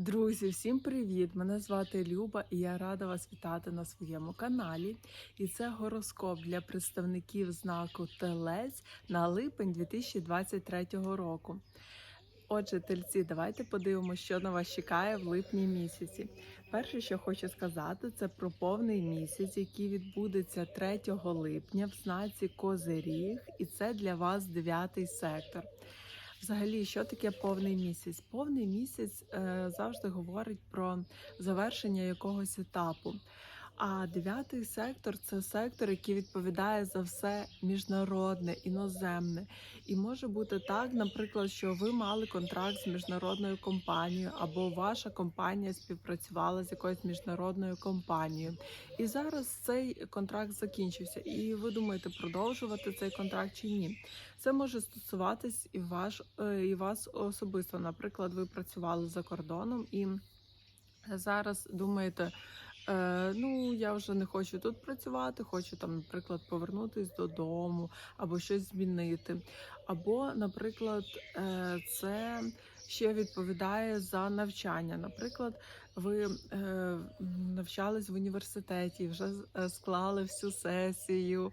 Друзі, всім привіт! Мене звати Люба і я рада вас вітати на своєму каналі. І це гороскоп для представників знаку Телець на липень 2023 року. Отже, тельці, давайте подивимося, що на вас чекає в липні місяці. Перше, що хочу сказати, це про повний місяць, який відбудеться 3 липня в знаці Козиріг, і це для вас дев'ятий сектор. Взагалі, що таке повний місяць? Повний місяць е, завжди говорить про завершення якогось етапу. А дев'ятий сектор це сектор, який відповідає за все міжнародне, іноземне. І може бути так, наприклад, що ви мали контракт з міжнародною компанією, або ваша компанія співпрацювала з якоюсь міжнародною компанією. І зараз цей контракт закінчився. І ви думаєте, продовжувати цей контракт чи ні? Це може стосуватись і ваш е, і вас особисто. Наприклад, ви працювали за кордоном і зараз думаєте. Е, ну, я вже не хочу тут працювати, хочу там, наприклад, повернутися додому або щось змінити. Або, наприклад, е, це ще відповідає за навчання. Наприклад, ви е, навчались в університеті, вже е, склали всю сесію.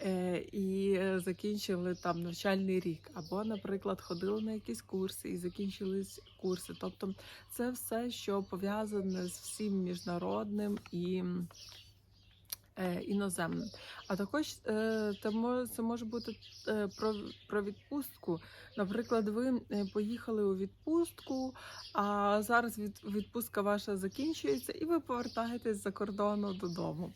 Е, І е, закінчили там навчальний рік, або, наприклад, ходили на якісь курси і закінчились курси. Тобто це все, що пов'язане з всім міжнародним і е, іноземним. А також це може, бути про, відпустку. Наприклад, ви поїхали у відпустку, а зараз відпустка ваша закінчується, і ви повертаєтесь за кордону додому.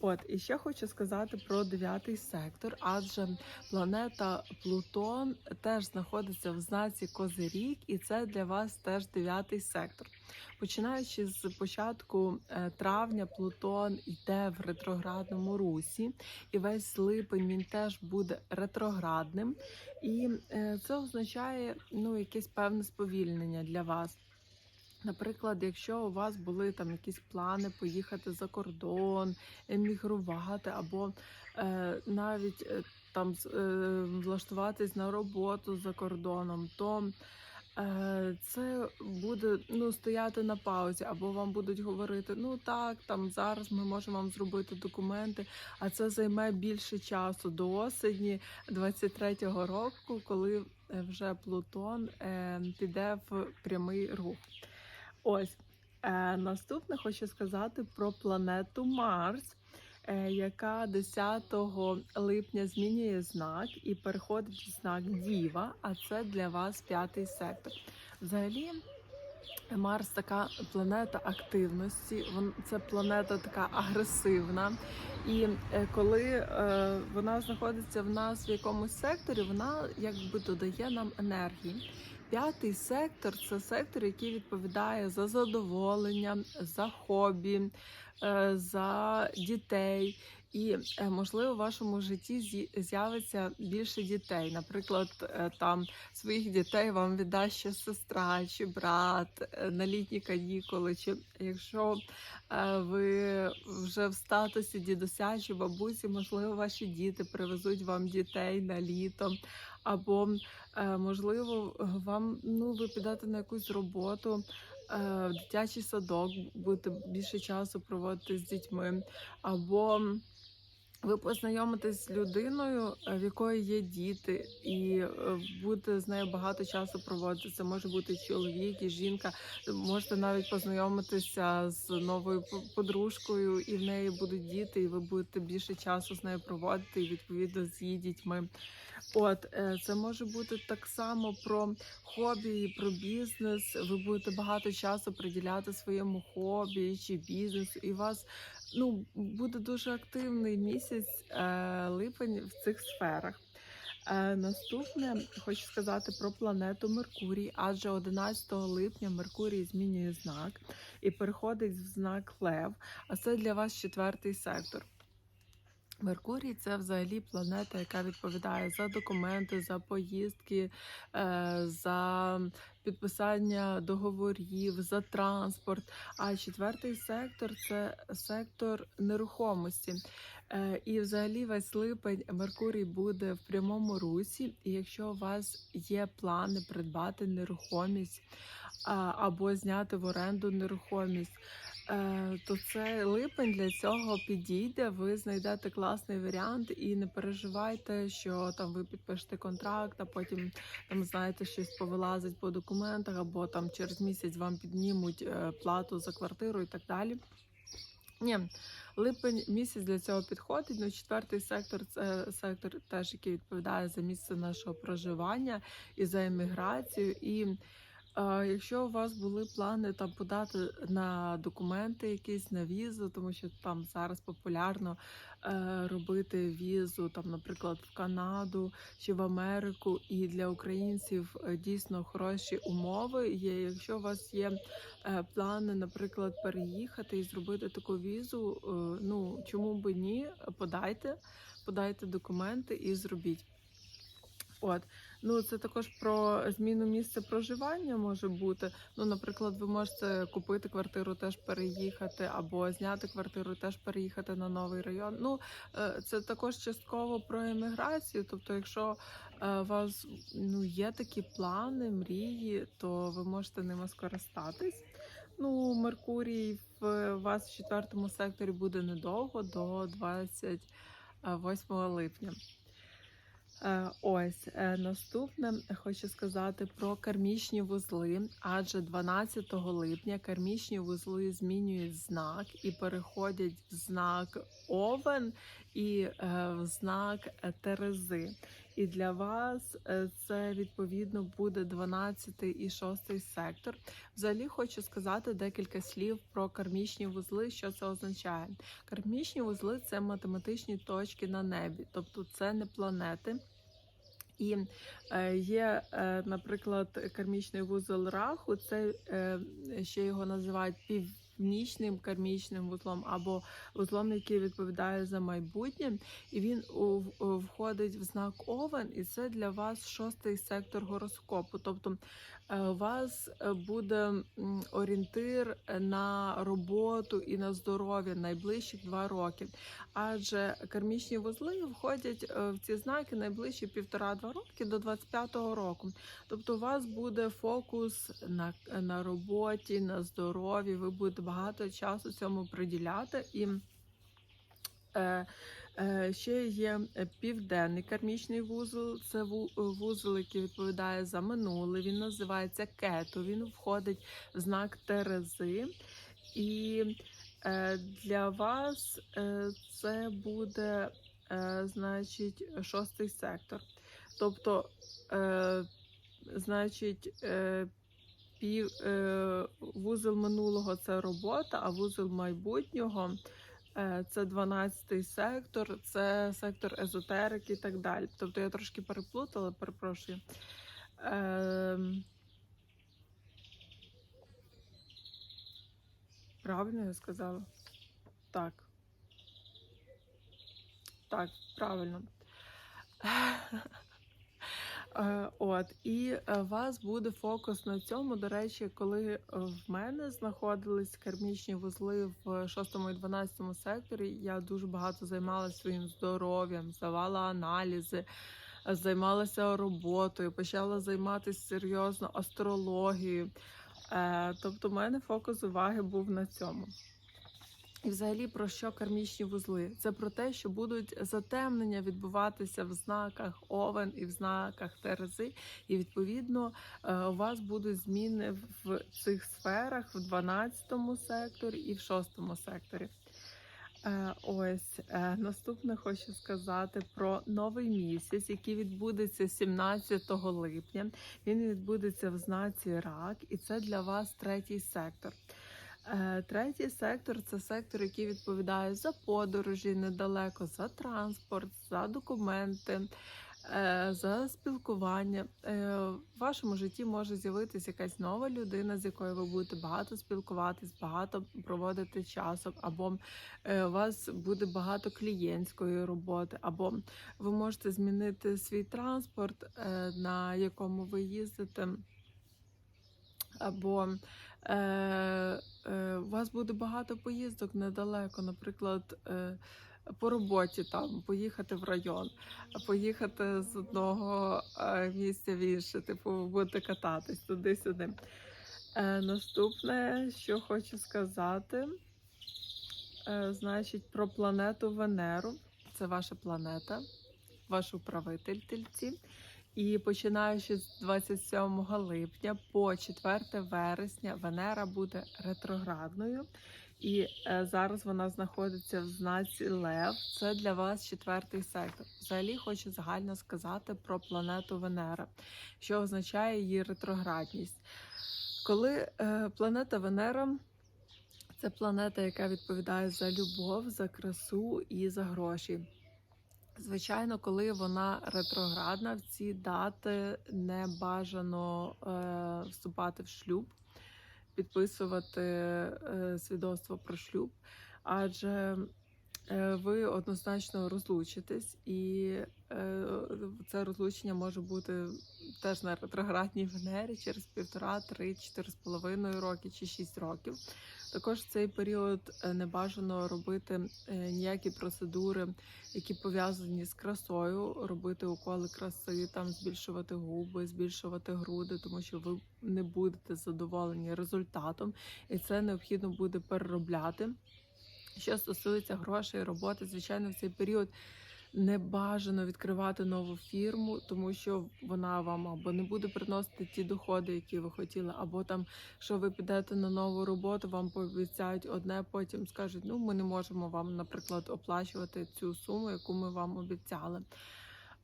От і ще хочу сказати про дев'ятий сектор, адже планета Плутон теж знаходиться в знаці Козиріг, і це для вас теж дев'ятий сектор. Починаючи з початку е, травня, Плутон йде в ретроградному русі, і весь липень він теж буде ретроградним, і е, це означає ну якесь певне сповільнення для вас. Наприклад, якщо у вас були там якісь плани поїхати за кордон, емігрувати, або е, навіть е, там е, влаштуватись на роботу за кордоном, то е, це буде ну, стояти на паузі, або вам будуть говорити: ну так, там зараз ми можемо вам зробити документи, а це займе більше часу до осені 23-го року, коли вже Плутон е, піде в прямий рух. Ось е, наступне хочу сказати про планету Марс, е, яка 10 липня змінює знак і переходить в знак Діва, а це для вас п'ятий сектор. Взагалі. Марс така планета активності, це планета така агресивна. І е, коли е, вона знаходиться в нас в якомусь секторі, вона якби додає нам енергії. П'ятий сектор це сектор, який відповідає за задоволення, за хобі, е, за дітей. І е, можливо в вашому житті з'явиться більше дітей. Наприклад, е, там своїх дітей вам віддасть ще сестра чи брат на літні канікули. Чи якщо ви вже в статусі дідуся чи бабусі, можливо, ваші діти привезуть вам дітей на літо. Або е, можливо, вам ну ви підете на якусь роботу е, в дитячий садок, будете більше часу проводити з дітьми, або ви познайомитесь з людиною, е, в якої є діти, і будете з нею багато часу проводити. Це може бути чоловік і жінка. Можете навіть познайомитися з новою подружкою, і в неї будуть діти, і ви будете більше часу з нею проводити, і відповідно з її дітьми. От е, це може бути так само про хобі про бізнес. Ви будете багато часу приділяти своєму хобі чи бізнесу, і у вас ну буде дуже активний місяць е, липень в цих сферах. Е, наступне хочу сказати про планету Меркурій, адже 11 липня Меркурій змінює знак і переходить в знак Лев. А це для вас четвертий сектор. Меркурій це взагалі планета, яка відповідає за документи, за поїздки, е, за підписання договорів, за транспорт. А четвертий сектор це сектор нерухомості. Е, І взагалі весь липень Меркурій буде в прямому русі. І якщо у вас є плани придбати нерухомість, або зняти в оренду нерухомість. Е, то це липень для цього підійде. Ви знайдете класний варіант і не переживайте, що там ви підпишете контракт, а потім там знаєте щось повилазить по документах, або там через місяць вам піднімуть е, плату за квартиру і так далі. Ні, липень місяць для цього підходить. Ну, четвертий сектор це сектор, теж який відповідає за місце нашого проживання і за еміграцію. І якщо у вас були плани там подати на документи якісь на візу, тому що там зараз популярно е, робити візу, там, наприклад, в Канаду чи в Америку, і для українців е, дійсно хороші умови є. Якщо у вас є е, плани, наприклад, переїхати і зробити таку візу, ну чому би ні, подайте, подайте документи і зробіть. От, ну це також про зміну місця проживання може бути. Ну, наприклад, ви можете купити квартиру, теж переїхати, або зняти квартиру, теж переїхати на новий район. Ну е, це також частково про еміграцію. Тобто, якщо е, у вас ну є такі плани, мрії, то ви можете ними скористатись. Ну, Меркурій в вас в четвертому секторі буде недовго до 28 липня. Е, Ось е, наступне хочу сказати про кармічні вузли, адже 12 липня кармічні вузли змінюють знак і переходять в знак Овен і е, в знак е, Терези. І для вас е, це відповідно буде 12 і 6 сектор. Взагалі хочу сказати декілька слів про кармічні вузли. Що це означає? Кармічні вузли це математичні точки на небі, тобто це не планети. І є, наприклад, кармічний вузол раху, це ще його називають північним кармічним вузлом або вузлом, який відповідає за майбутнє, і він входить в знак Овен, і це для вас шостий сектор гороскопу. Тобто е, у вас е, буде орієнтир на роботу і на здоров'я найближчих два роки. Адже кармічні вузли входять е, в ці знаки найближчі півтора-два роки до 25-го року. Тобто, у вас буде фокус на, на роботі, на здоров'ї. Ви будете багато часу цьому приділяти і. Е, е, Ще є е, південний кармічний вузол. Це вузол, який відповідає за минуле. Він називається кету. Він входить в знак Терези. І е, для вас е, це буде, е, значить, шостий сектор. Тобто, е, значить, е, пів, е, вузол минулого це робота, а вузол майбутнього е, це 12-й сектор, це сектор езотерики і так далі. Тобто я трошки переплутала, перепрошую. Е, правильно я сказала? Так. Так, правильно. Е, От, і е, вас буде фокус на цьому. До речі, коли е, в мене знаходились кармічні вузли в 6 і 12 секторі, я дуже багато займалася своїм здоров'ям, здавала аналізи, займалася роботою, почала займатися серйозно астрологією. Тобто, в мене фокус уваги був на цьому. І взагалі про що кармічні вузли? Це про те, що будуть затемнення відбуватися в знаках Овен і в знаках Терези, і відповідно е, у вас будуть зміни в цих сферах в 12 секторі і в 6 секторі. Е, Ось е, наступне хочу сказати про новий місяць, який відбудеться 17 липня. Він відбудеться в знаці рак, і це для вас третій сектор. Е, Третій сектор це сектор, який відповідає за подорожі недалеко, за транспорт, за документи, е, за спілкування. Е, В вашому житті може з'явитися якась нова людина, з якою ви будете багато спілкуватись, багато проводити часу, або у вас буде багато клієнтської роботи, або ви можете змінити свій транспорт, на якому ви їздите, або у вас буде багато поїздок недалеко, наприклад, е, по роботі там поїхати в район, поїхати з одного е, місця в інше, типу, будете кататись туди-сюди. Е, наступне, що хочу сказати, е, значить, про планету Венеру. Це ваша планета, ваш управитель тельці. І починаючи з 27 липня по 4 вересня Венера буде ретроградною. І е, зараз вона знаходиться в знаці Лев. Це для вас четвертий сектор. Взагалі хочу загально сказати про планету Венера, що означає її ретроградність. Коли е, планета Венера це планета, яка відповідає за любов, за красу і за гроші. Звичайно, коли вона ретроградна, в ці дати не бажано е, вступати в шлюб, підписувати е, свідоцтво про шлюб, адже е, ви однозначно розлучитесь, і е, це розлучення може бути теж на ретроградній Венері через півтора, три, чотири з половиною роки чи шість років. Також в цей період е, не бажано робити е, ніякі процедури, які пов'язані з красою, робити уколи краси, там збільшувати губи, збільшувати груди, тому що ви не будете задоволені результатом, і це необхідно буде переробляти. Що стосується грошей, роботи, звичайно, в цей період не бажано відкривати нову фірму, тому що вона вам або не буде приносити ті доходи, які ви хотіли, або там, що ви підете на нову роботу, вам пообіцяють одне, потім скажуть, ну ми не можемо вам, наприклад, оплачувати цю суму, яку ми вам обіцяли.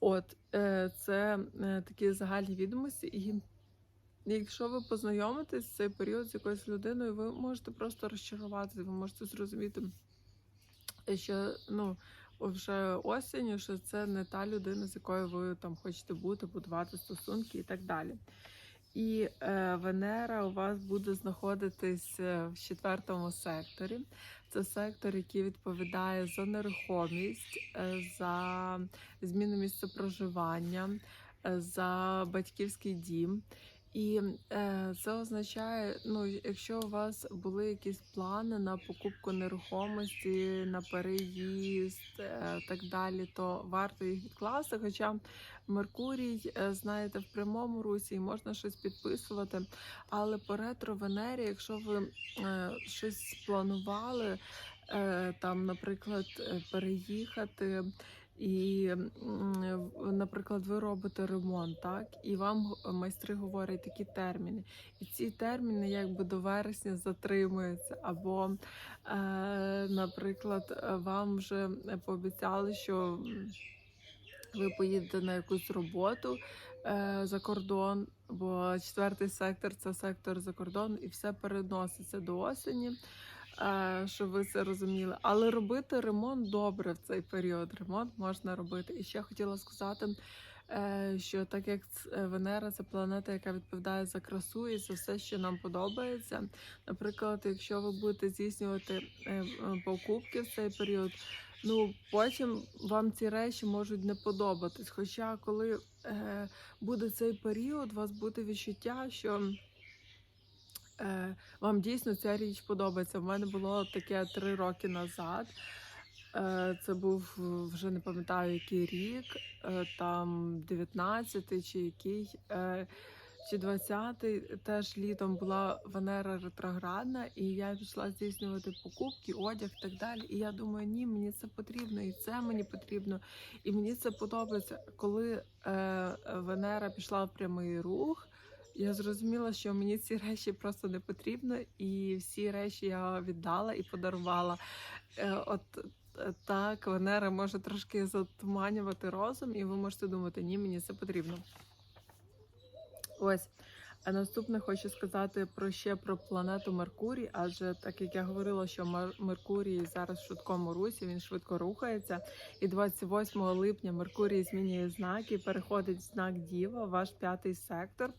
От е, це е, такі загальні відомості, і якщо ви познайомитесь в цей період з якоюсь людиною, ви можете просто розчаруватися, ви можете зрозуміти, що ну вже осінню, що це не та людина, з якою ви там хочете бути, будувати стосунки і так далі. І е, Венера у вас буде знаходитись е, в четвертому секторі. Це сектор, який відповідає за нерухомість, е, за зміну місця проживання, е, за батьківський дім. І е, це означає, ну, якщо у вас були якісь плани на покупку нерухомості, на переїзд е, так далі, то варто їх відкласти. Хоча Меркурій, е, знаєте, в прямому русі і можна щось підписувати. Але по ретро Венері, якщо ви е, щось планували, е, там, наприклад, е, переїхати. І, наприклад, ви робите ремонт, так, і вам майстри говорять такі терміни. І ці терміни якби до вересня затримуються. Або, е, наприклад, вам вже пообіцяли, що ви поїдете на якусь роботу е, за кордон, бо четвертий сектор це сектор за кордон, і все переноситься до осені щоб ви це розуміли. Але робити ремонт добре в цей період. Ремонт можна робити. І ще хотіла сказати, е, що так як е, Венера це планета, яка відповідає за красу і за все, що нам подобається. Наприклад, якщо ви будете здійснювати е, е, покупки в цей період. Ну, потім вам ці речі можуть не подобатись. Хоча, коли е, буде цей період, у вас буде відчуття, що е, вам дійсно ця річ подобається. У мене було таке три роки назад. Е, це був е, вже не пам'ятаю який рік, е, там 19-й чи який. Е, чи 20-й теж літом була Венера ретроградна, і я пішла здійснювати покупки, одяг і так далі. І я думаю, ні, мені це потрібно, і це мені потрібно, і мені це подобається. Коли е, Венера пішла в прямий рух, я зрозуміла, що мені ці речі просто не потрібно, і всі речі я віддала і подарувала. Е, от е, так, Венера може трошки затуманювати розум, і ви можете думати, ні, мені це потрібно. Ось. А наступне хочу сказати про ще про планету Меркурій, адже так як я говорила, що Мер- Меркурій зараз в швидкому русі, він швидко рухається. І 28 липня Меркурій змінює знак і переходить в знак Діва, ваш п'ятий сектор.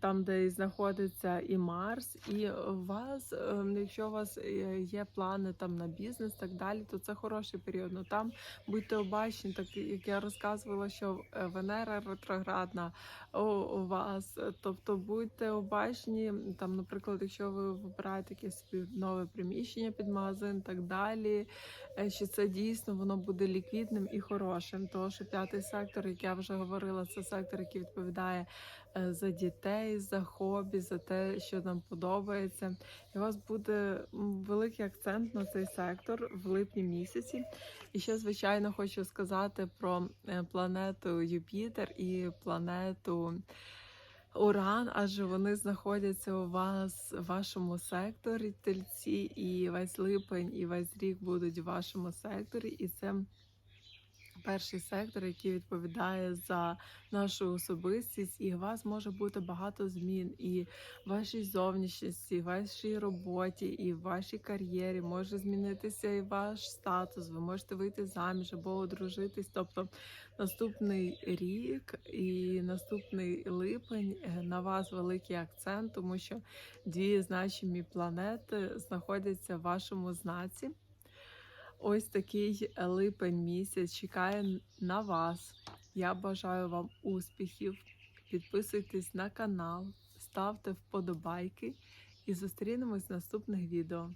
Там, де знаходиться і Марс, і вас, ем, якщо у вас е, є плани там на бізнес, так далі, то це хороший період. Ну там будьте обачні, так як я розказувала, що е, Венера ретроградна у, вас. Тобто будьте обачні. Там, наприклад, якщо ви вибираєте якесь нове приміщення під магазин, так далі, е, що це дійсно воно буде ліквідним і хорошим. Тому що п'ятий сектор, як я вже говорила, це сектор, який відповідає за дітей, за хобі, за те, що нам подобається. І у вас буде великий акцент на цей сектор в липні місяці. І ще, звичайно, хочу сказати про е, планету Юпітер і планету. Уран, адже вони знаходяться у вас в вашому секторі тельці, і весь липень, і весь рік будуть в вашому секторі. І це перший сектор, який відповідає за нашу особистість, і у вас може бути багато змін і в вашій зовнішності, і вашій роботі, і в вашій кар'єрі. Може змінитися і ваш статус. Ви можете вийти заміж або одружитись. Тобто наступний рік і наступний липень е, на вас великий акцент, тому що дві значимі планети знаходяться в вашому знаці. Ось такий липень місяць чекає на вас. Я бажаю вам успіхів. Підписуйтесь на канал, ставте вподобайки і зустрінемось в наступних відео.